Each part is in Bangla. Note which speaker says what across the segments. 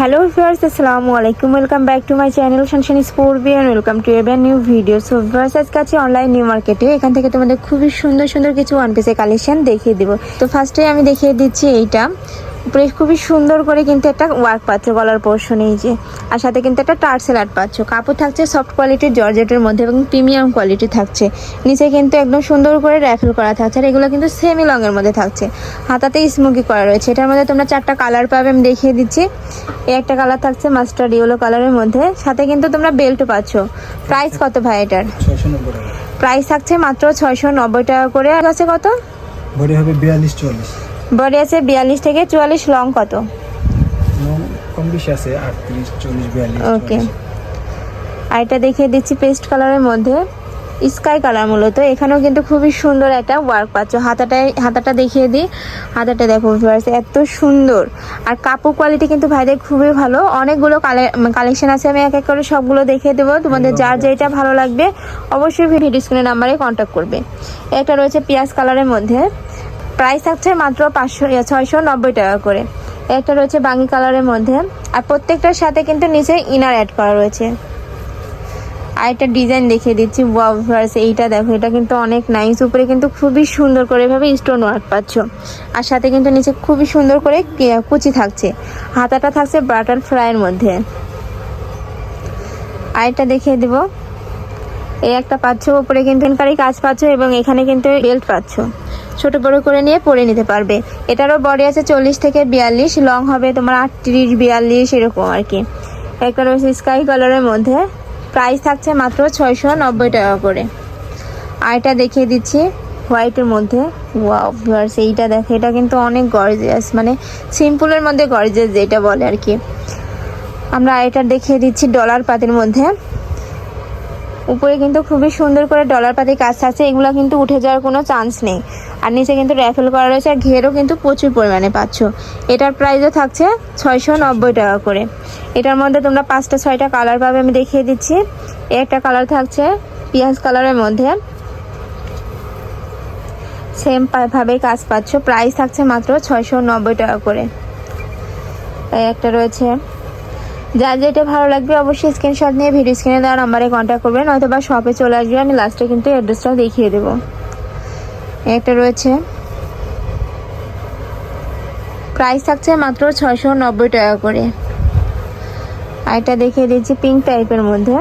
Speaker 1: হ্যালো ভিউয়ার্স আসসালামু আলাইকুম welcome back to my channel Sansani sport B and welcome to এবার নিউ ভিডিও সো ভিউয়ার্স আজকে আছে অনলাইন নিউ মার্কেটে এখান থেকে তোমাদের খুবই সুন্দর সুন্দর কিছু ওয়ান পিসের কালেকশন দেখিয়ে দেবো। তো ফার্স্টে আমি দেখিয়ে দিচ্ছি এইটা। উপরে খুবই সুন্দর করে কিন্তু একটা ওয়ার্ক পাচ্ছ গলার পোর্শন এই যে। আর সাথে কিন্তু একটা টার্সেল আর্ট পাচ্ছ। কাপড় থাকছে সফট কোয়ালিটির জর্জেটের মধ্যে এবং প্রিমিয়াম কোয়ালিটি থাকছে। নিচে কিন্তু একদম সুন্দর করে র্যাফেল করা থাকছে আর এগুলো কিন্তু সেমি লংয়ের মধ্যে থাকছে। হাতাতে স্মোকি করা রয়েছে। এটার মধ্যে তোমরা চারটা কালার পাবে আমি দেখিয়ে দিচ্ছি। এই একটা কালার থাকছে মাস্টার্ড ইয়েলো কালারের মধ্যে। সাথে কিন্তু তোমরা বেল্টও পাচ্ছ। প্রাইস কত ভাই এটার? প্রাইস থাকছে মাত্র ছয়শো নব্বই টাকা করে। আর আছে কত?
Speaker 2: বডি হবে বিয়াল্লিশ চল্লিশ।
Speaker 1: বডি আছে বিয়াল্লিশ থেকে চুয়াল্লিশ লং কত?
Speaker 2: কম বেশি আছে আটত্রিশ চল্লিশ বিয়াল্লিশ
Speaker 1: ওকে আর এটা দেখিয়ে দিচ্ছি পেস্ট কালারের মধ্যে। স্কাই কালার মূলত এখানেও কিন্তু খুবই সুন্দর একটা ওয়ার্ক পাচ্ছ। হাতাটায় হাতাটা দেখিয়ে দিই। হাতাটা দেখো ভিউয়ার্স এত সুন্দর। আর কাপড় কোয়ালিটি কিন্তু ভাইদের খুবই ভালো। অনেকগুলো কালেকশন আছে আমি এক এক করে সবগুলো দেখিয়ে দেবো। তোমাদের যার যেটা ভালো লাগবে অবশ্যই ভিডিও স্ক্রিনের নাম্বারে কন্ট্যাক্ট করবে। এটা রয়েছে পেঁয়াজ কালারের মধ্যে। প্রাইস থাকছে মাত্র পাঁচশো ছয়শো নব্বই টাকা করে। একটা রয়েছে বাঙি কালারের মধ্যে। আর প্রত্যেকটার সাথে কিন্তু নিচে ইনার অ্যাড করা রয়েছে। আর একটা ডিজাইন দেখিয়ে দিচ্ছি। ওয়াভার্স এইটা দেখো, এটা কিন্তু অনেক নাইস উপরে কিন্তু খুবই সুন্দর করে এভাবে স্টোন ওয়ার্ক পাচ্ছ। আর সাথে কিন্তু নিচে খুবই সুন্দর করে কুচি থাকছে। হাতাটা থাকছে বাটার ফ্রাইয়ের মধ্যে। আরেকটা দেখিয়ে দেবো। এই একটা পাচ্ছ, উপরে কিন্তু কাজ পাচ্ছ এবং এখানে কিন্তু বেল্ট পাচ্ছ। ছোট বড় করে নিয়ে পরে নিতে পারবে। এটারও বডি আছে চল্লিশ থেকে বিয়াল্লিশ, লং হবে তোমার আটত্রিশ, বিয়াল্লিশ, এরকম আর কি। একটা রয়েছে স্কাই কালারের মধ্যে। প্রাইস থাকছে মাত্র ছয়শো নব্বই টাকা করে। আর এটা দেখিয়ে দিচ্ছি, হোয়াইটের মধ্যে। ওয়াও ভিউয়ার্স এইটা দেখো, এটা কিন্তু অনেক গর্জিয়াস মানে সিম্পলের মধ্যে গর্জিয়াস যেটা বলে আর কি। আমরা এটা দেখিয়ে দিচ্ছি ডলার পাতির মধ্যে। উপরে কিন্তু খুবই সুন্দর করে ডলার পাতি কাজ থাকছে এগুলো কিন্তু উঠে যাওয়ার কোনো চান্স নেই। আর নিচে কিন্তু র্যাফেল করা রয়েছে, আর ঘেরও কিন্তু প্রচুর পরিমাণে পাচ্ছ। এটার প্রাইসও থাকছে ছয়শো নব্বই টাকা করে। এটার মধ্যে তোমরা পাঁচটা, ছয়টা কালার পাবে, আমি দেখিয়ে দিচ্ছি। একটা কালার থাকছে পিঁয়াজ কালারের মধ্যে। সেম ভাবে কাজ পাচ্ছ। প্রাইস থাকছে মাত্র ছয়শো নব্বই টাকা করে। একটা রয়েছে যার যেটা ভালো লাগবে অবশ্যই স্ক্রিনশট নিয়ে ভিডিও স্ক্রিনে দেওয়া নাম্বারে কন্ট্যাক্ট করবেন, নয়তো বা শপে চলে আসবে আমি লাস্টে কিন্তু অ্যাড্রেসটাও দেখিয়ে দেবো। একটা রয়েছে। প্রাইস থাকছে মাত্র ছশো নব্বই টাকা করে। আরেকটা দেখিয়ে দিচ্ছি পিঙ্ক টাইপের মধ্যে।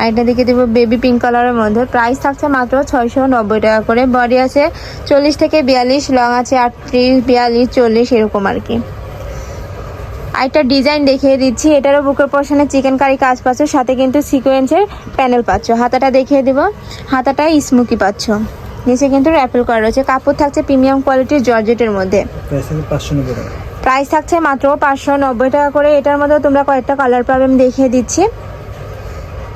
Speaker 1: আরেকটা দেখে দেবো বেবি পিঙ্ক কালারের মধ্যে। প্রাইস থাকছে মাত্র ছয়শো নব্বই টাকা করে। বডি আছে চল্লিশ থেকে বিয়াল্লিশ লং আছে আটত্রিশ, বিয়াল্লিশ, চল্লিশ, এরকম আর কি। আরেকটা ডিজাইন দেখিয়ে দিচ্ছি। এটারও বুকের পশনে চিকেন কারি কাজ পাচ্ছ সাথে কিন্তু সিকোয়েন্সের প্যানেল পাচ্ছ। হাতাটা দেখিয়ে দেবো। হাতাটা স্মুকি পাচ্ছ। নিচে কিন্তু র্যাপেল করা রয়েছে। কাপড় থাকছে প্রিমিয়াম কোয়ালিটির জর্জেটের মধ্যে।
Speaker 2: প্রাইস
Speaker 1: থাকছে মাত্র পাঁচশো নব্বই টাকা করে। এটার মধ্যে তোমরা কয়েকটা কালার পাবে আমি দেখিয়ে দিচ্ছি।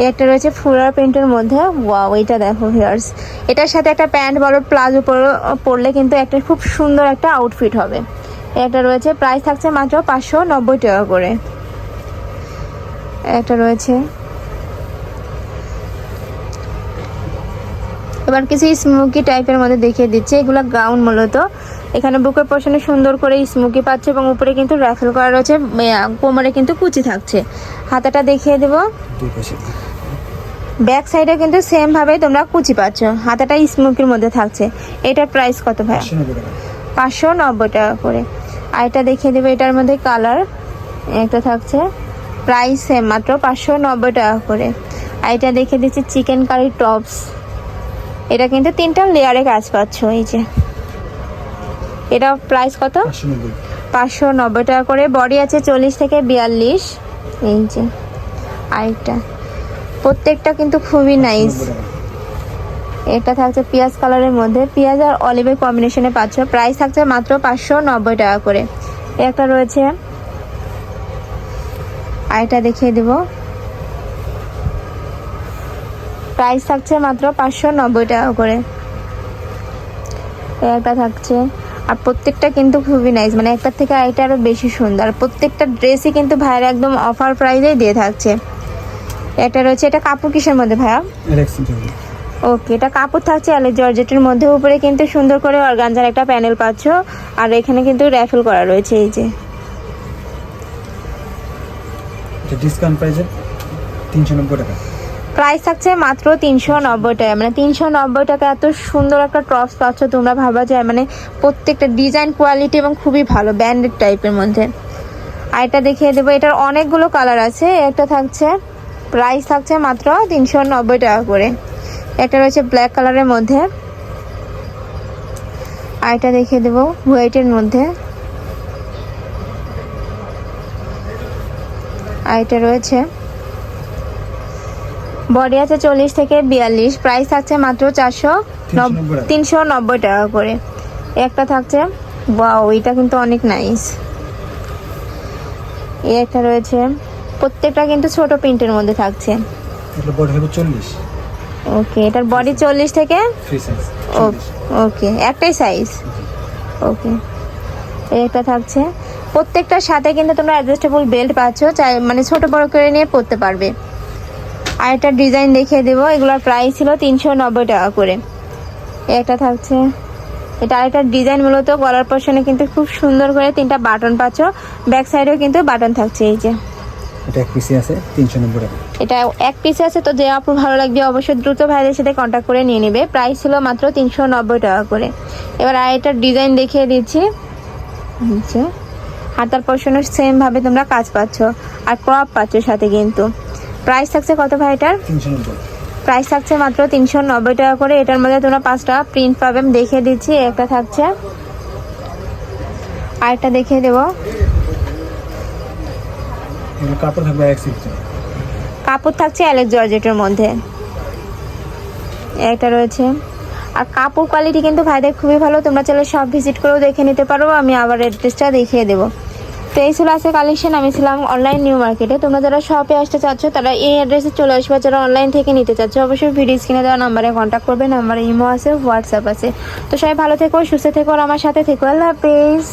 Speaker 1: একটা রয়েছে ফুলার প্রিন্টের মধ্যে। ওয়াও এটা দেখো ভিয়ার্স এটার সাথে একটা প্যান্ট বলো প্লাজো পরলে কিন্তু একটা খুব সুন্দর একটা আউটফিট হবে। একটা রয়েছে প্রাইস থাকছে মাত্র পাঁচশো নব্বই টাকা করে। একটা রয়েছে। এবার কিছু স্মোকি টাইপের মধ্যে দেখিয়ে দিচ্ছে। এগুলো গাউন মূলত। এখানে বুকের পশনে সুন্দর করে স্মোকি পাচ্ছে এবং উপরে কিন্তু র্যাফেল করা রয়েছে কোমরে কিন্তু কুচি থাকছে। হাতাটা দেখিয়ে দেবো। ব্যাক সাইডে কিন্তু সেম ভাবে তোমরা কুচি পাচ্ছ। হাতাটা স্মোকির মধ্যে থাকছে। এটার প্রাইস কত ভাই?
Speaker 2: পাঁচশো নব্বই টাকা
Speaker 1: করে। আর এটা দেখিয়ে দেবে এটার মধ্যে কালার একটা থাকছে। প্রাইস সেম মাত্র পাঁচশো নব্বই টাকা করে। আর এটা দেখিয়ে দিচ্ছি চিকেন কারি টপস এটা কিন্তু তিনটা লেয়ারে কাজ পাচ্ছ এই যে। এটা প্রাইস কত?
Speaker 2: পাঁচশো নব্বই।
Speaker 1: টাকা করে। বডি আছে চল্লিশ থেকে বিয়াল্লিশ। এই যে আরেকটা প্রত্যেকটা কিন্তু খুবই নাইস এটা থাকছে পেঁয়াজ কালারের মধ্যে। পেঁয়াজ আর অলিভের কম্বিনেশনে পাচ্ছ। প্রাইস থাকছে মাত্র পাঁচশো নব্বই টাকা করে। একটা রয়েছে। আর এটা দেখিয়ে দেব। প্রাইস থাকছে মাত্র পাঁচশো নব্বই টাকা করে। একটা থাকছে। আর প্রত্যেকটা কিন্তু খুবই নাইস মানে একটার থেকে আরেকটা আরও বেশি সুন্দর। প্রত্যেকটা ড্রেসই কিন্তু ভাইয়ের একদম অফার প্রাইসেই দিয়ে থাকছে। একটা রয়েছে, এটা কাপড় কিসের মধ্যে ভাইয়া?
Speaker 2: এটা
Speaker 1: ওকে এটা কাপড় থাকছে আলে জর্জেটের মধ্যে উপরে কিন্তু সুন্দর করে অর্গানজার একটা প্যানেল পাচ্ছ। আর এখানে কিন্তু র্যাফেল করা রয়েছে এই যে।
Speaker 2: এটা ডিসকাউন্ট প্রাইসে তিনশো নব্বই টাকা।
Speaker 1: প্রাইস থাকছে মাত্র তিনশো নব্বই টাকা। মানে তিনশো নব্বই টাকা এত সুন্দর একটা টপস পাচ্ছ তোমরা ভাবা যায়। মানে প্রত্যেকটা ডিজাইন কোয়ালিটি এবং খুবই ভালো ব্যান্ডেড টাইপের মধ্যে। আর এটা দেখিয়ে দেবো এটার অনেকগুলো কালার আছে। একটা থাকছে প্রাইস থাকছে মাত্র তিনশো নব্বই টাকা করে। একটা রয়েছে ব্ল্যাক কালারের মধ্যে। আর এটা দেখিয়ে দেবো হোয়াইটের মধ্যে। আর এটা রয়েছে। বডি আছে চল্লিশ থেকে বিয়াল্লিশ। প্রাইস থাকছে মাত্র চারশো
Speaker 2: 390
Speaker 1: তিনশো নব্বই টাকা। করে। একটা থাকছে ওয়াও এটা কিন্তু অনেক নাইস এই একটা রয়েছে। প্রত্যেকটা কিন্তু ছোট প্রিন্টের মধ্যে থাকছে।
Speaker 2: হবে চল্লিশ।
Speaker 1: ওকে এটার বডি চল্লিশ থেকে? ওকে একটাই সাইজ ওকে একটা থাকছে। প্রত্যেকটার সাথে কিন্তু তোমরা অ্যাডজাস্টেবল বেল্ট পাচ্ছ চাই মানে ছোট বড় করে নিয়ে পরতে পারবে। আর একটা ডিজাইন দেখিয়ে দেবো এগুলোর প্রাইস ছিল তিনশো নব্বই টাকা করে। একটা থাকছে। এটা আরেকটা ডিজাইন মূলত গলার পোর্শনে কিন্তু খুব সুন্দর করে তিনটা বাটন পাচ্ছ। ব্যাক সাইডেও কিন্তু বাটন থাকছে এই যে।
Speaker 2: এটা এক পিসে আছে তিনশো নব্বই টাকা।
Speaker 1: এটা এক পিস আছে তো যে আপুর ভালো লাগবে অবশ্যই দ্রুত ভাইদের সাথে কন্ট্যাক্ট করে নিয়ে নেবে। প্রাইস ছিল মাত্র তিনশো নব্বই টাকা করে। এবার আরেকটা ডিজাইন দেখিয়ে দিচ্ছি। নিচে হাতার পোর্শনও সেম ভাবে তোমরা কাজ পাচ্ছ। আর ক্রপ পাচ্ছ সাথে কিন্তু। প্রাইস থাকছে কত ভাই এটার প্রাইস থাকছে মাত্র তিনশো নব্বই টাকা করে। এটার মধ্যে তোমরা পাঁচটা প্রিন্ট পাবে। দেখিয়ে দিচ্ছি। একটা থাকছে। আরেকটা দেখিয়ে দেবো।
Speaker 2: কাপড় থাকবে এক
Speaker 1: কাপড় থাকছে অ্যালেক্স জর্জেটের মধ্যে। একটা রয়েছে। আর কাপড় কোয়ালিটি কিন্তু ভাইদের খুবই ভালো। তোমরা চাইলে সব ভিজিট করেও দেখে নিতে পারো। আমি আবার অ্যাড্রেসটা দেখিয়ে দেবো। তো এই ছিল আছে কালেকশন আমি ছিলাম অনলাইন নিউ মার্কেটে তোমরা যারা শপে আসতে চাচ্ছ, তারা এই অ্যাড্রেসে চলে আসবে। যারা অনলাইন থেকে নিতে চাচ্ছ, অবশ্যই ভিডিও স্ক্রিনে দেওয়া নাম্বারে কন্ট্যাক্ট করবে। নাম্বারে ইমো আছে হোয়াটসঅ্যাপ আছে। তো সবাই ভালো থেকো, সুস্থ থেকো, আর আমার সাথে থেকো। আল্লাহ হাফেজ।